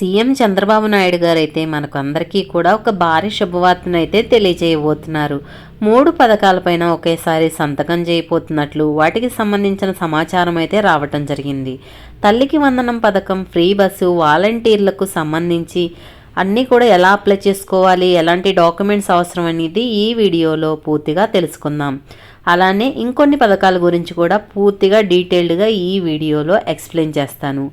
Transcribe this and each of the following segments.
CM Chandrababu Naidu గారు అయితే మనకు అందరికీ కూడా ఒక భారీ శుభవార్తను అయితే తెలియజేయబోతున్నారు. మూడు పథకాలపైన ఒకేసారి సంతకం చేయబోతున్నట్లు వాటికి సంబంధించిన సమాచారం అయితే రావటం జరిగింది. తల్లికి వందనం పథకం ఫ్రీ బస్సు వాలంటీర్లకు సంబంధించి అన్నీ కూడా ఎలా అప్లై చేసుకోవాలి ఎలాంటి డాక్యుమెంట్స్ అవసరం అనేది ఈ వీడియోలో పూర్తిగా తెలుసుకుందాం. అలానే ఇంకొన్ని పథకాల గురించి కూడా పూర్తిగా డీటెయిల్డ్గా ఈ వీడియోలో ఎక్స్ప్లెయిన్ చేస్తాను.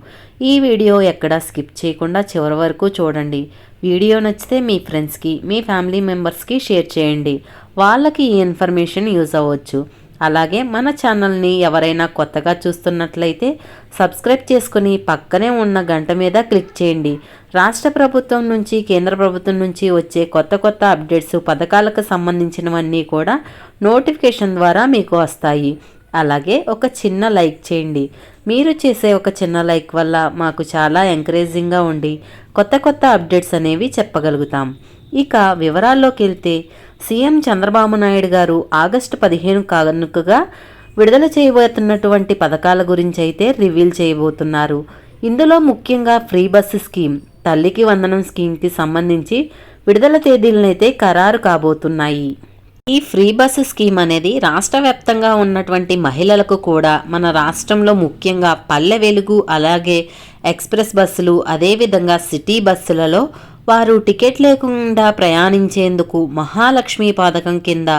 ఈ వీడియో ఎక్కడ స్కిప్ చేయకుండా చివరి వరకు చూడండి. వీడియో నచ్చితే మీ ఫ్రెండ్స్కి మీ ఫ్యామిలీ మెంబర్స్కి షేర్ చేయండి. వాళ్ళకి ఈ ఇన్ఫర్మేషన్ యూజ్ అవ్వచ్చు. అలాగే మన ఛానల్ని ఎవరైనా కొత్తగా చూస్తున్నట్లయితే సబ్స్క్రైబ్ చేసుకుని పక్కనే ఉన్న గంట మీద క్లిక్ చేయండి. రాష్ట్ర ప్రభుత్వం నుంచి కేంద్ర ప్రభుత్వం నుంచి వచ్చే కొత్త కొత్త అప్డేట్స్ పథకాలకు సంబంధించినవన్నీ కూడా నోటిఫికేషన్ ద్వారా మీకు వస్తాయి. అలాగే ఒక చిన్న లైక్ చేయండి. మీరు చేసే ఒక చిన్న లైక్ వల్ల మాకు చాలా ఎంకరేజింగ్గా ఉండి కొత్త కొత్త అప్డేట్స్ అనేవి చెప్పగలుగుతాం. ఇక వివరాల్లోకి వెళ్తే సీఎం చంద్రబాబు నాయుడు గారు ఆగస్టు పదిహేను కానుకగా విడుదల చేయబోతున్నటువంటి పథకాల గురించి అయితే రివీల్ చేయబోతున్నారు. ఇందులో ముఖ్యంగా ఫ్రీ బస్సు స్కీమ్ తల్లికి వందనం స్కీమ్కి సంబంధించి విడుదల తేదీలనైతే ఖరారు కాబోతున్నాయి. ఈ ఫ్రీ బస్సు స్కీమ్ అనేది రాష్ట్ర వ్యాప్తంగా ఉన్నటువంటి మహిళలకు కూడా మన రాష్ట్రంలో ముఖ్యంగా పల్లె వెలుగు అలాగే ఎక్స్ప్రెస్ బస్సులు అదేవిధంగా సిటీ బస్సులలో వారు టికెట్ లేకుండా ప్రయాణించేందుకు మహాలక్ష్మి పథకం కింద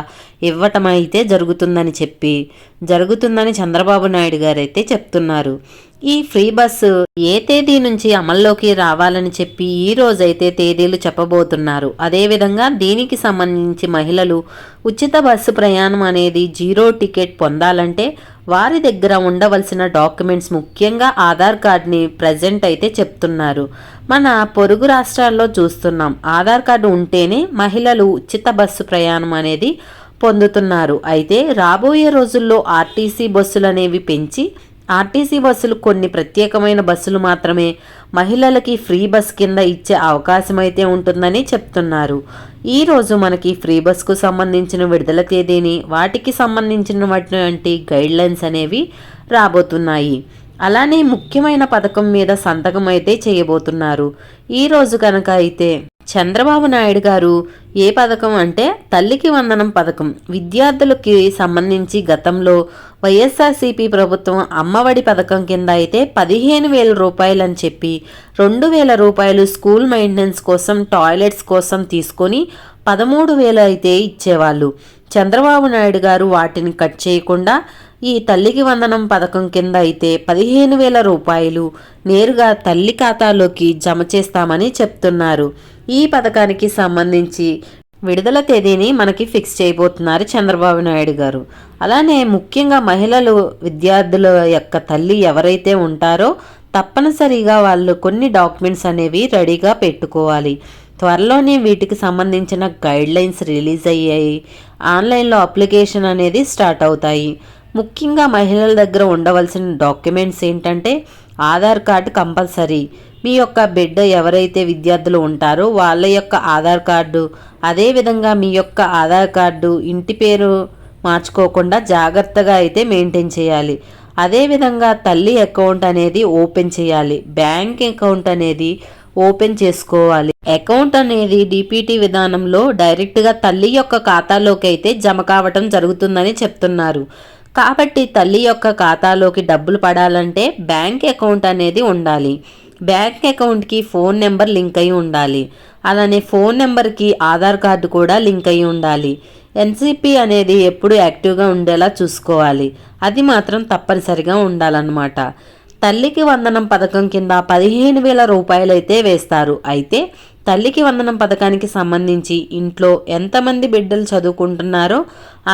ఇవ్వటం అయితే జరుగుతుందని చెప్పి జరుగుతుందని చంద్రబాబు నాయుడు గారు అయితే చెప్తున్నారు. ఈ ఫ్రీ బస్సు ఏ తేదీ నుంచి అమల్లోకి రావాలని చెప్పి ఈ రోజైతే తేదీలు చెప్పబోతున్నారు. అదేవిధంగా దీనికి సంబంధించి మహిళలు ఉచిత బస్సు ప్రయాణం అనేది జీరో టికెట్ పొందాలంటే వారి దగ్గర ఉండవలసిన డాక్యుమెంట్స్ ముఖ్యంగా ఆధార్ కార్డ్ని ప్రజెంట్ అయితే చెప్తున్నారు. మన పొరుగు రాష్ట్రాల్లో చూస్తున్నాం. ఆధార్ కార్డు ఉంటేనే మహిళలు ఉచిత బస్సు ప్రయాణం అనేది పొందుతున్నారు. అయితే రాబోయే రోజుల్లో ఆర్టీసీ బస్సులు అనేవి పెంచి ఆర్టీసీ బస్సులు కొన్ని ప్రత్యేకమైన బస్సులు మాత్రమే. మహిళలకి ఫ్రీ బస్ కింద ఇచ్చే అవకాశం అయితే ఉంటుందని చెప్తున్నారు. ఈరోజు మనకి ఫ్రీ బస్కు సంబంధించిన విడుదల తేదీని వాటికి సంబంధించినటువంటి గైడ్లైన్స్ అనేవి రాబోతున్నాయి. అలానే ముఖ్యమైన పథకం మీద సంతకం అయితే చేయబోతున్నారు ఈరోజు కనుక అయితే చంద్రబాబు నాయుడు గారు ఏ పథకం అంటే తల్లికి వందనం పథకం. విద్యార్థులకి సంబంధించి గతంలో వైఎస్ఆర్సీపీ ప్రభుత్వం అమ్మఒడి పథకం కింద అయితే పదిహేను వేల రూపాయలు అని చెప్పి రెండు వేల రూపాయలు స్కూల్ మెయింటెనెన్స్ కోసం టాయిలెట్స్ కోసం తీసుకొని పదమూడు వేలు అయితే ఇచ్చేవాళ్ళు. చంద్రబాబు నాయుడు గారు వాటిని కట్ చేయకుండా ఈ తల్లికి వందనం పథకం కింద అయితే పదిహేను వేల రూపాయలు నేరుగా తల్లి ఖాతాలోకి జమ చేస్తామని చెప్తున్నారు. ఈ పథకానికి సంబంధించి విడుదల తేదీని మనకి ఫిక్స్ చేయబోతున్నారు చంద్రబాబు నాయుడు గారు. అలానే ముఖ్యంగా మహిళలు విద్యార్థుల యొక్క తల్లి ఎవరైతే ఉంటారో తప్పనిసరిగా వాళ్ళు కొన్ని డాక్యుమెంట్స్ అనేవి రెడీగా పెట్టుకోవాలి. త్వరలోనే వీటికి సంబంధించిన గైడ్లైన్స్ రిలీజ్ అయ్యాయి. ఆన్లైన్లో అప్లికేషన్ అనేది స్టార్ట్ అవుతాయి. ముఖ్యంగా మహిళల దగ్గర ఉండవలసిన డాక్యుమెంట్స్ ఏంటంటే ఆధార్ కార్డు కంపల్సరీ. మీ యొక్క బిడ్డ ఎవరైతే విద్యార్థులు ఉంటారో వాళ్ళ యొక్క ఆధార్ కార్డు అదేవిధంగా మీ యొక్క ఆధార్ కార్డు ఇంటి పేరు మార్చుకోకుండా జాగ్రత్తగా అయితే మెయింటైన్ చేయాలి. అదేవిధంగా తల్లి అకౌంట్ అనేది ఓపెన్ చేయాలి. బ్యాంక్ అకౌంట్ అనేది ఓపెన్ చేసుకోవాలి. అకౌంట్ అనేది డిపిటి విధానంలో డైరెక్ట్గా తల్లి యొక్క ఖాతాలోకి అయితే జమ కావటం జరుగుతుందని చెప్తున్నారు. కాబట్టి తల్లి యొక్క ఖాతాలోకి డబ్బులు పడాలంటే బ్యాంక్ అకౌంట్ అనేది ఉండాలి. బ్యాంక్ అకౌంట్కి ఫోన్ నెంబర్ లింక్ అయి ఉండాలి. అలానే ఫోన్ నెంబర్కి ఆధార్ కార్డు కూడా లింక్ అయి ఉండాలి. ఎన్సిపి అనేది ఎప్పుడు యాక్టివ్గా ఉండేలా చూసుకోవాలి. అది మాత్రం తప్పనిసరిగా ఉండాలన్నమాట. తల్లికి వందనం పథకం కింద పదిహేను వేల రూపాయలైతే వేస్తారు. అయితే తల్లికి వందనం పథకానికి సంబంధించి ఇంట్లో ఎంతమంది బిడ్డలు చదువుకుంటున్నారో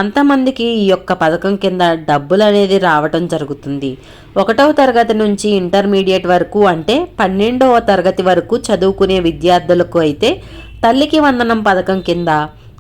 అంతమందికి ఈ యొక్క పథకం కింద డబ్బులు అనేది రావటం జరుగుతుంది. ఒకటవ తరగతి నుంచి ఇంటర్మీడియట్ వరకు అంటే పన్నెండవ తరగతి వరకు చదువుకునే విద్యార్థులకు అయితే తల్లికి వందనం పథకం కింద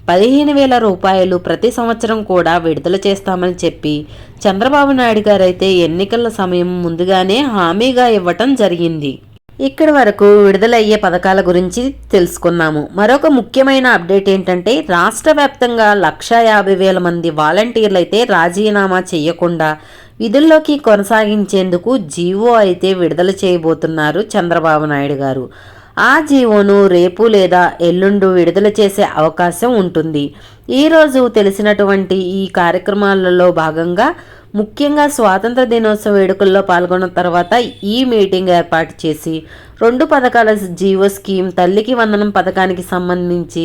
పదిహేను వేల రూపాయలు ప్రతి సంవత్సరం కూడా విడుదల చేస్తామని చెప్పి చంద్రబాబు నాయుడు గారైతే ఎన్నికల సమయం ముందుగానే హామీగా ఇవ్వటం జరిగింది. ఇక్కడి వరకు విడుదలయ్యే పథకాల గురించి తెలుసుకున్నాము. మరొక ముఖ్యమైన అప్డేట్ ఏంటంటే రాష్ట్ర వ్యాప్తంగా లక్షా యాభై వేల మంది వాలంటీర్లు అయితే రాజీనామా చేయకుండా విధుల్లోకి కొనసాగించేందుకు జీవో అయితే విడుదల చేయబోతున్నారు చంద్రబాబు నాయుడు గారు. ఆ జీవోను రేపు లేదా ఎల్లుండు విడుదల చేసే అవకాశం ఉంటుంది. ఈరోజు తెలిసినటువంటి ఈ కార్యక్రమాలలో భాగంగా ముఖ్యంగా స్వాతంత్ర దినోత్సవ వేడుకల్లో పాల్గొన్న తర్వాత ఈ మీటింగ్ ఏర్పాటు చేసి రెండు పథకాల జీవో స్కీమ్ తల్లికి వందనం పథకానికి సంబంధించి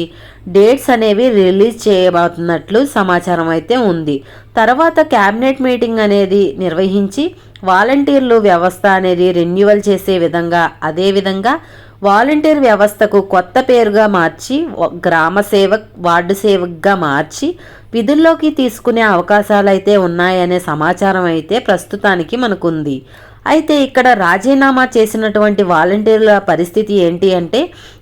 డేట్స్ అనేవి రిలీజ్ చేయబోతున్నట్లు సమాచారం అయితే ఉంది. తర్వాత క్యాబినెట్ మీటింగ్ అనేది నిర్వహించి వాలంటీర్లు వ్యవస్థ అనేది రెన్యువల్ చేసే విధంగా అదేవిధంగా వాలంటీర్ వ్యవస్థకు కొత్త పేరుగా మార్చి గ్రామ సేవక్ వార్డు సేవక్గా మార్చి విధుల్లోకి తీసుకునే అవకాశాలు అయితే ఉన్నాయనే సమాచారం అయితే ప్రస్తుతానికి మనకుంది. అయితే ఇక్కడ రాజీనామా చేసినటువంటి వాలంటీర్ల పరిస్థితి ఏంటి అంటే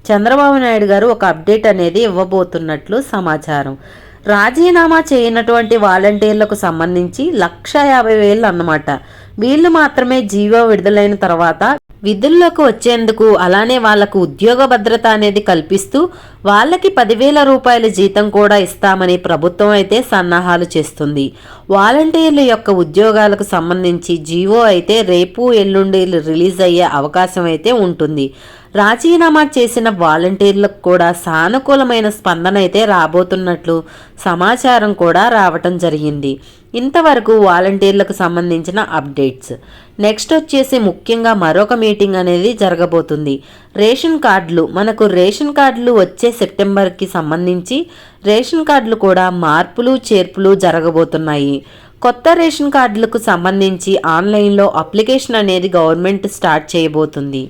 చంద్రబాబు నాయుడు గారు ఒక అప్డేట్ అనేది ఇవ్వబోతున్నట్లు సమాచారం. రాజీనామా చేయనటువంటి వాలంటీర్లకు సంబంధించి లక్ష యాభై వేలు అన్నమాట. వీళ్ళు మాత్రమే జీవో విడుదలైన తర్వాత విధుల్లోకి వచ్చేందుకు అలానే వాళ్ళకు ఉద్యోగ భద్రత అనేది కల్పిస్తూ వాళ్ళకి పదివేల రూపాయల జీతం కూడా ఇస్తామని ప్రభుత్వం అయితే సన్నాహాలు చేస్తుంది. వాలంటీర్ల యొక్క ఉద్యోగాలకు సంబంధించి జీవో అయితే రేపు ఎల్లుండి రిలీజ్ అయ్యే అవకాశం అయితే ఉంటుంది. రాజీనామా చేసిన వాలంటీర్లకు కూడా సానుకూలమైన స్పందన అయితే రాబోతున్నట్లు సమాచారం కూడా రావటం జరిగింది. ఇంతవరకు వాలంటీర్లకు సంబంధించిన అప్డేట్స్. నెక్స్ట్ వచ్చేసి ముఖ్యంగా మరొక మీటింగ్ అనేది జరగబోతుంది. రేషన్ కార్డులు మనకు రేషన్ కార్డులు వచ్చే సెప్టెంబర్కి సంబంధించి రేషన్ కార్డులు కూడా మార్పులు చేర్పులు జరగబోతున్నాయి. కొత్త రేషన్ కార్డులకు సంబంధించి ఆన్లైన్లో అప్లికేషన్ అనేది గవర్నమెంట్ స్టార్ట్ చేయబోతుంది.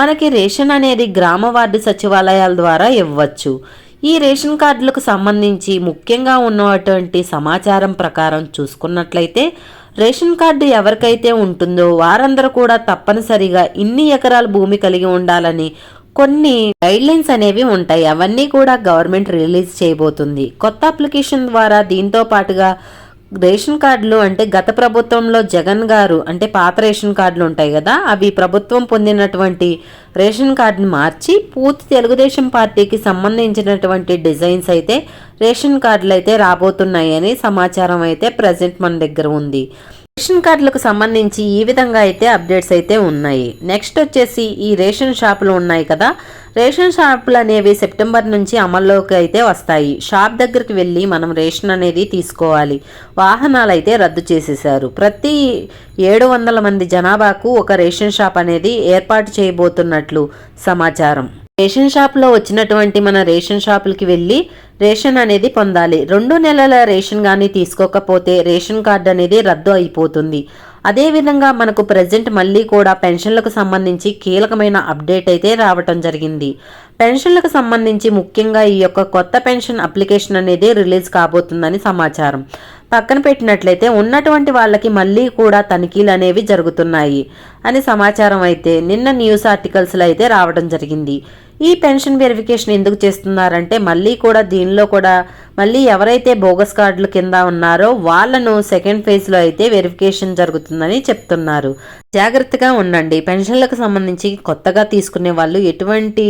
మనకి రేషన్ అనేది గ్రామ వార్డు సచివాలయాల ద్వారా ఇవ్వచ్చు. ఈ రేషన్ కార్డులకు సంబంధించి ముఖ్యంగా ఉన్నటువంటి సమాచారం ప్రకారం చూసుకున్నట్లయితే రేషన్ కార్డు ఎవరికైతే ఉంటుందో వారందరూ కూడా తప్పనిసరిగా ఇన్ని ఎకరాల భూమి కలిగి ఉండాలని కొన్ని గైడ్లైన్స్ అనేవి ఉంటాయి. అవన్నీ కూడా గవర్నమెంట్ రిలీజ్ చేయబోతుంది. కొత్త అప్లికేషన్ ద్వారా దీంతో పాటుగా రేషన్ కార్డులు అంటే గత ప్రభుత్వంలో జగన్ గారు అంటే పాత రేషన్ కార్డులు ఉంటాయి కదా అవి ప్రభుత్వం పొందినటువంటి రేషన్ కార్డుని మార్చి పూర్తి తెలుగుదేశం పార్టీకి సంబంధించినటువంటి డిజైన్స్ అయితే రేషన్ కార్డులు అయితే రాబోతున్నాయని సమాచారం అయితే ప్రజెంట్ మన దగ్గర ఉంది. రేషన్ కార్డులకు సంబంధించి ఈ విధంగా అయితే అప్డేట్స్ అయితే ఉన్నాయి. నెక్స్ట్ వచ్చేసి ఈ రేషన్ షాపులు ఉన్నాయి కదా రేషన్ షాపులు అనేవి సెప్టెంబర్ నుంచి అమల్లోకి అయితే వస్తాయి. షాప్ దగ్గరికి వెళ్ళి మనం రేషన్ అనేది తీసుకోవాలి. వాహనాలు అయితే రద్దు చేసేశారు. ప్రతి ఏడు వందల మంది జనాభాకు ఒక రేషన్ షాప్ అనేది ఏర్పాటు చేయబోతున్నట్లు సమాచారం. రేషన్ షాప్లో వచ్చినటువంటి మన రేషన్ షాపులకి వెళ్ళి రేషన్ అనేది పొందాలి. రెండు నెలల రేషన్ కానీ తీసుకోకపోతే రేషన్ కార్డు అనేది రద్దు అయిపోతుంది. అదేవిధంగా మనకు ప్రజెంట్ మళ్ళీ కూడా పెన్షన్లకు సంబంధించి కీలకమైన అప్డేట్ అయితే రావటం జరిగింది. పెన్షన్లకు సంబంధించి ముఖ్యంగా ఈ యొక్క కొత్త పెన్షన్ అప్లికేషన్ అనేది రిలీజ్ కాబోతుందని సమాచారం. పక్కన పెట్టినట్లయితే ఉన్నటువంటి వాళ్ళకి మళ్ళీ కూడా తనిఖీలు అనేవి జరుగుతున్నాయి అని సమాచారం అయితే నిన్న న్యూస్ ఆర్టికల్స్లో అయితే రావడం జరిగింది. ఈ పెన్షన్ వెరిఫికేషన్ ఎందుకు చేస్తున్నారంటే మళ్ళీ కూడా దీనిలో కూడా మళ్ళీ ఎవరైతే బోగస్ కార్డుల కింద ఉన్నారో వాళ్ళను సెకండ్ ఫేజ్లో అయితే వెరిఫికేషన్ జరుగుతుందని చెప్తున్నారు. జాగ్రత్తగా ఉండండి. పెన్షన్లకు సంబంధించి కొత్తగా తీసుకునే వాళ్ళు ఎటువంటి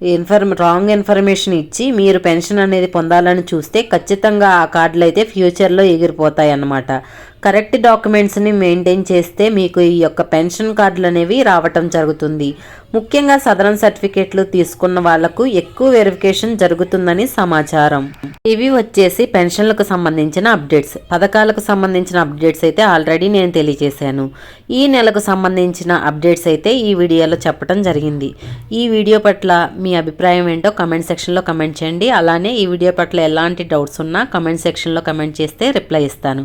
ఇన్ఫర్మ్ రాంగ్ ఇన్ఫర్మేషన్ ఇచ్చి మీరు పెన్షన్ అనేది పొందాలని చూస్తే ఖచ్చితంగా ఆ కార్డులు అయితే ఫ్యూచర్లో ఎగిరిపోతాయి అన్నమాట కరెక్ట్ డాక్యుమెంట్స్ని మెయింటైన్ చేస్తే మీకు ఈ యొక్క పెన్షన్ కార్డులు అనేవి రావటం జరుగుతుంది. ముఖ్యంగా సదరన్ సర్టిఫికేట్లు తీసుకున్న వాళ్ళకు ఎక్కువ వెరిఫికేషన్ జరుగుతుందని సమాచారం. ఇవి వచ్చేసి పెన్షన్లకు సంబంధించిన అప్డేట్స్. పథకాలకు సంబంధించిన అప్డేట్స్ అయితే ఆల్రెడీ నేను తెలియజేశాను. ఈ నెలకు సంబంధించిన అప్డేట్స్ అయితే ఈ వీడియోలో చెప్పడం జరిగింది. ఈ వీడియో పట్ల మీ అభిప్రాయం ఏంటో కమెంట్ సెక్షన్లో కమెంట్ చేయండి. అలానే ఈ వీడియో పట్ల ఎలాంటి డౌట్స్ ఉన్నా కమెంట్ సెక్షన్లో కమెంట్ చేస్తే రిప్లై ఇస్తాను.